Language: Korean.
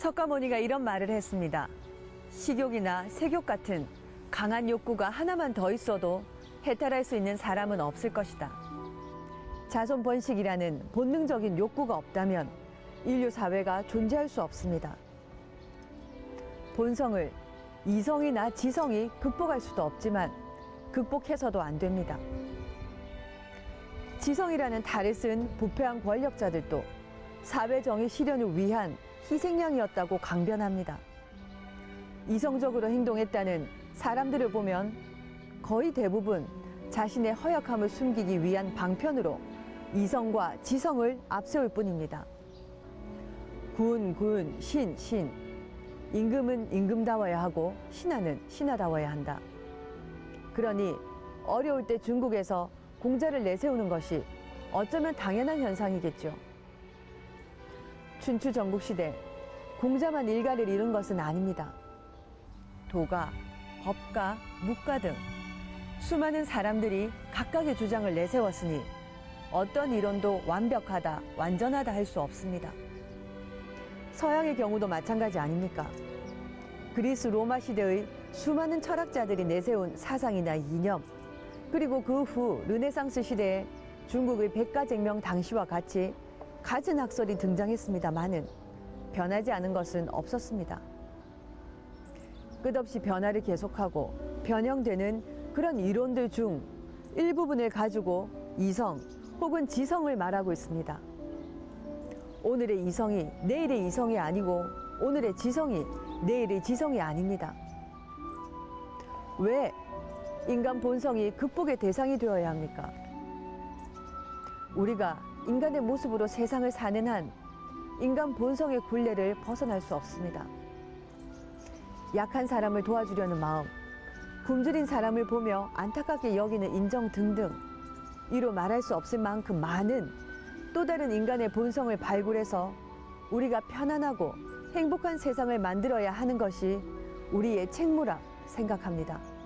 석가모니가 이런 말을 했습니다. 식욕이나 색욕 같은 강한 욕구가 하나만 더 있어도 해탈할 수 있는 사람은 없을 것이다. 자손 번식이라는 본능적인 욕구가 없다면 인류 사회가 존재할 수 없습니다. 본성을 이성이나 지성이 극복할 수도 없지만 극복해서도 안 됩니다. 지성이라는 탈을 쓴 부패한 권력자들도 사회정의 실현을 위한 희생양이었다고 강변합니다. 이성적으로 행동했다는 사람들을 보면 거의 대부분 자신의 허약함을 숨기기 위한 방편으로 이성과 지성을 앞세울 뿐입니다. 군, 군, 신, 신. 임금은 임금다워야 하고 신하는 신하다워야 한다. 그러니 어려울 때 중국에서 공자를 내세우는 것이 어쩌면 당연한 현상이겠죠. 춘추 전국 시대 공자만 일가를 이룬 것은 아닙니다. 도가, 법가, 묵가 등 수많은 사람들이 각각의 주장을 내세웠으니 어떤 이론도 완벽하다, 완전하다 할 수 없습니다. 서양의 경우도 마찬가지 아닙니까? 그리스 로마 시대의 수많은 철학자들이 내세운 사상이나 이념, 그리고 그 후 르네상스 시대에 중국의 백가쟁명 당시와 같이 갖은 학설이 등장했습니다만은 변하지 않은 것은 없었습니다. 끝없이 변화를 계속하고 변형되는 그런 이론들 중 일부분을 가지고 이성 혹은 지성을 말하고 있습니다. 오늘의 이성이 내일의 이성이 아니고 오늘의 지성이 내일의 지성이 아닙니다. 왜 인간 본성이 극복의 대상이 되어야 합니까? 우리가 인간의 모습으로 세상을 사는 한 인간 본성의 굴레를 벗어날 수 없습니다. 약한 사람을 도와주려는 마음, 굶주린 사람을 보며 안타깝게 여기는 인정 등등 이로 말할 수 없을 만큼 많은 또 다른 인간의 본성을 발굴해서 우리가 편안하고 행복한 세상을 만들어야 하는 것이 우리의 책무라 생각합니다.